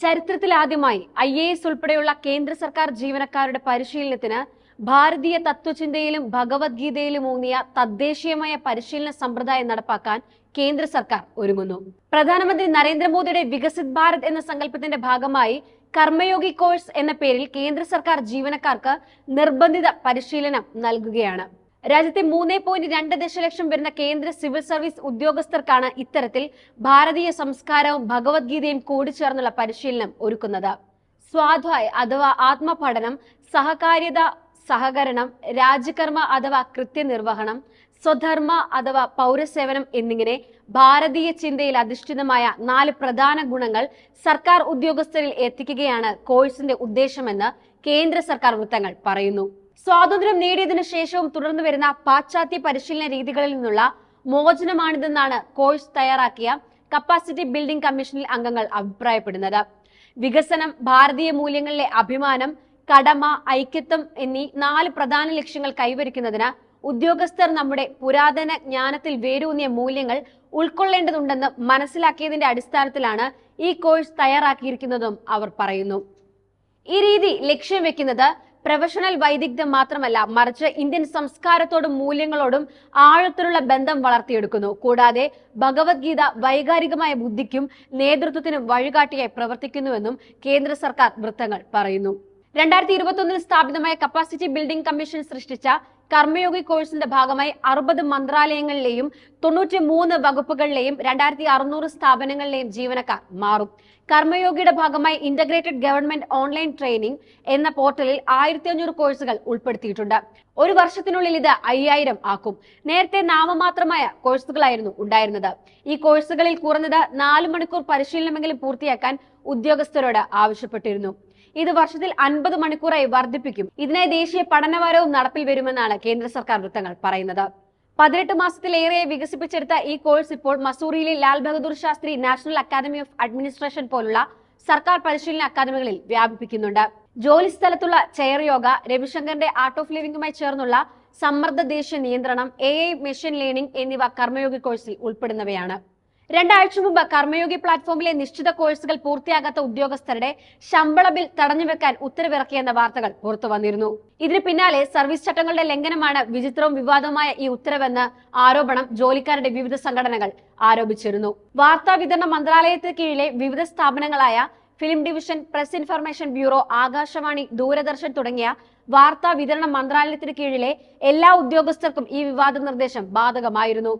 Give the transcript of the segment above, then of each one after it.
ചരിത്രത്തിലാദ്യമായി I A S ഉൾപ്പെടെയുള്ള കേന്ദ്ര സർക്കാർ ജീവനക്കാരുടെ പരിശീലനത്തിന് ഭാരതീയ തത്വചിന്തയിലും ഭഗവത്ഗീതയിലും ഊന്നിയ തദ്ദേശീയമായ പരിശീലന സമ്പ്രദായം നടപ്പാക്കാൻ കേന്ദ്ര സർക്കാർ ഒരുങ്ങുന്നു. പ്രധാനമന്ത്രി നരേന്ദ്രമോദിയുടെ വികസിത് ഭാരത് എന്ന സങ്കല്പത്തിന്റെ ഭാഗമായി കർമ്മയോഗി കോഴ്സ് എന്ന പേരിൽ കേന്ദ്ര സർക്കാർ ജീവനക്കാർക്ക് നിർബന്ധിത പരിശീലനം നൽകുകയാണ്. രാജ്യത്തെ മൂന്ന് പോയിന്റ് രണ്ട് ദശലക്ഷം വരുന്ന കേന്ദ്ര സിവിൽ സർവീസ് ഉദ്യോഗസ്ഥർക്കാണ് ഇത്തരത്തിൽ ഭാരതീയ സംസ്കാരവും ഭഗവത്ഗീതയും കൂടിച്ചേർന്നുള്ള പരിശീലനം ഒരുക്കുന്നത്. സ്വാധ്വായ് അഥവാ ആത്മപഠനം സഹകാര്യത സഹകരണം രാജ്യകർമ്മ അഥവാ കൃത്യനിർവഹണം സ്വധർമ്മ അഥവാ പൗരസേവനം എന്നിങ്ങനെ ഭാരതീയ ചിന്തയിൽ അധിഷ്ഠിതമായ നാല് പ്രധാന ഗുണങ്ങൾ സർക്കാർ ഉദ്യോഗസ്ഥരിൽ എത്തിക്കുകയാണ് കോഴ്സിന്റെ ഉദ്ദേശമെന്ന് കേന്ദ്ര സർക്കാർ വൃത്തങ്ങൾ പറയുന്നു. സ്വാതന്ത്ര്യം നേടിയതിനു ശേഷവും തുടർന്നു വരുന്ന പാശ്ചാത്യ പരിശീലന രീതികളിൽ നിന്നുള്ള മോചനമാണിതെന്നാണ് കോഴ്സ് തയ്യാറാക്കിയ കപ്പാസിറ്റി ബിൽഡിംഗ് കമ്മീഷനിൽ അംഗങ്ങൾ അഭിപ്രായപ്പെടുന്നത്. വികസനം ഭാരതീയ മൂല്യങ്ങളിലെ അഭിമാനം കടമ ഐക്യത്വം എന്നീ നാല് പ്രധാന ലക്ഷ്യങ്ങൾ കൈവരിക്കുന്നതിന് ഉദ്യോഗസ്ഥർ നമ്മുടെ പുരാതന ജ്ഞാനത്തിൽ വേരൂന്നിയ മൂല്യങ്ങൾ ഉൾക്കൊള്ളേണ്ടതുണ്ടെന്ന് മനസ്സിലാക്കിയതിന്റെ അടിസ്ഥാനത്തിലാണ് ഈ കോഴ്സ് തയ്യാറാക്കിയിരിക്കുന്നതും അവർ പറയുന്നു. ഈ രീതി ലക്ഷ്യം വെക്കുന്നത് പ്രൊഫഷണൽ വൈദഗ്ധ്യം മാത്രമല്ല മറിച്ച് ഇന്ത്യൻ സംസ്കാരത്തോടും മൂല്യങ്ങളോടും ആഴത്തിലുള്ള ബന്ധം വളർത്തിയെടുക്കുന്നു. കൂടാതെ ഭഗവത്ഗീത വൈകാരികമായ ബുദ്ധിക്കും നേതൃത്വത്തിനും വഴികാട്ടിയായി പ്രവർത്തിക്കുന്നുവെന്നും കേന്ദ്ര സർക്കാർ വൃത്തങ്ങൾ പറയുന്നു. രണ്ടായിരത്തി ഇരുപത്തൊന്നിൽ സ്ഥാപിതമായ കപ്പാസിറ്റി ബിൽഡിംഗ് കമ്മീഷൻ സൃഷ്ടിച്ച കർമ്മയോഗി കോഴ്സിന്റെ ഭാഗമായി അറുപത് മന്ത്രാലയങ്ങളിലെയും തൊണ്ണൂറ്റി മൂന്ന് വകുപ്പുകളിലെയും രണ്ടായിരത്തി അറുന്നൂറ് സ്ഥാപനങ്ങളിലെയും ജീവനക്കാർ മാറും. കർമ്മയോഗിയുടെ ഭാഗമായി ഇന്റഗ്രേറ്റഡ് ഗവൺമെന്റ് ഓൺലൈൻ ട്രെയിനിംഗ് എന്ന പോർട്ടലിൽ ആയിരത്തി അഞ്ഞൂറ് കോഴ്സുകൾ ഉൾപ്പെടുത്തിയിട്ടുണ്ട്. ഒരു വർഷത്തിനുള്ളിൽ ഇത് അയ്യായിരം ആക്കും. നേരത്തെ നാമമാത്രമായ കോഴ്സുകളായിരുന്നു ഉണ്ടായിരുന്നത്. ഈ കോഴ്സുകളിൽ കുറഞ്ഞത് നാല് മണിക്കൂർ പരിശീലനമെങ്കിലും പൂർത്തിയാക്കാൻ ഉദ്യോഗസ്ഥരോട് ആവശ്യപ്പെട്ടിരുന്നു. ഇത് വർഷത്തിൽ അൻപത് മണിക്കൂറായി വർദ്ധിപ്പിക്കും. ഇതിനായി ദേശീയ പഠനവാരവും നടപ്പിൽ വരുമെന്നാണ് കേന്ദ്ര സർക്കാർ വൃത്തങ്ങൾ പറയുന്നത്. പതിനെട്ട് മാസത്തിലേറെ വികസിപ്പിച്ചെടുത്ത ഈ കോഴ്സ് ഇപ്പോൾ മസൂറിയിലെ Lal Bahadur Shastri national academy of administration പോലുള്ള സർക്കാർ പരിശീലന അക്കാദമികളിൽ വ്യാപിപ്പിക്കുന്നുണ്ട്. ജോലി സ്ഥലത്തുള്ള ചെയർ യോഗ രവിശങ്കറിന്റെ ആർട്ട് ഓഫ് ലിവിംഗുമായി ചേർന്നുള്ള സമ്മർദ്ദ ദേശീയ നിയന്ത്രണം എ മെഷീൻ ലേണിംഗ് എന്നിവ കർമ്മയോഗി കോഴ്സിൽ ഉൾപ്പെടുന്നവയാണ്. രണ്ടാഴ്ച മുമ്പ് കർമ്മയോഗി പ്ലാറ്റ്ഫോമിലെ നിശ്ചിത കോഴ്സുകൾ പൂർത്തിയാകാത്ത ഉദ്യോഗസ്ഥരുടെ ശമ്പള ബിൽ തടഞ്ഞുവെക്കാൻ ഉത്തരവിറക്കിയെന്ന വാർത്തകൾ പുറത്തു വന്നിരുന്നു. ഇതിന് പിന്നാലെ സർവീസ് ചട്ടങ്ങളുടെ ലംഘനമാണ് വിചിത്രവും വിവാദവുമായ ഈ ഉത്തരവെന്ന് ആരോപണം ജോലിക്കാരുടെ വിവിധ സംഘടനകൾ ആരോപിച്ചിരുന്നു. വാർത്താ വിതരണ മന്ത്രാലയത്തിന് കീഴിലെ വിവിധ സ്ഥാപനങ്ങളായ film division press information bureau Akashvani Doordarshan തുടങ്ങിയ വാർത്താ വിതരണ മന്ത്രാലയത്തിന് കീഴിലെ എല്ലാ ഉദ്യോഗസ്ഥർക്കും ഈ വിവാദ നിർദ്ദേശം ബാധകമായിരുന്നു.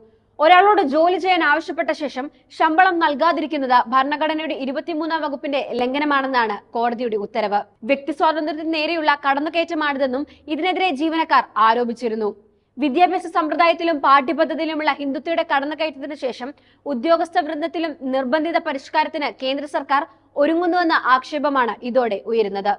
ഒരാളോട് ജോലി ചെയ്യാൻ ആവശ്യപ്പെട്ട ശേഷം ശമ്പളം നൽകാതിരിക്കുന്നത് ഭരണഘടനയുടെ ഇരുപത്തിമൂന്നാം വകുപ്പിന്റെ ലംഘനമാണെന്നാണ് കോടതിയുടെ ഉത്തരവ്. വ്യക്തി സ്വാതന്ത്ര്യത്തിന് നേരെയുള്ള കടന്നുകയറ്റമാണിതെന്നും ഇതിനെതിരെ ജീവനക്കാർ ആരോപിച്ചിരുന്നു. വിദ്യാഭ്യാസ സമ്പ്രദായത്തിലും പാഠ്യപദ്ധതിയിലുമുള്ള ഹിന്ദുത്വയുടെ കടന്നുകയറ്റത്തിന് ശേഷം ഉദ്യോഗസ്ഥ വൃന്ദത്തിലും നിർബന്ധിത പരിഷ്കാരത്തിന് കേന്ദ്ര സർക്കാർ ഒരുങ്ങുന്നുവെന്ന ആക്ഷേപമാണ് ഇതോടെ ഉയരുന്നത്.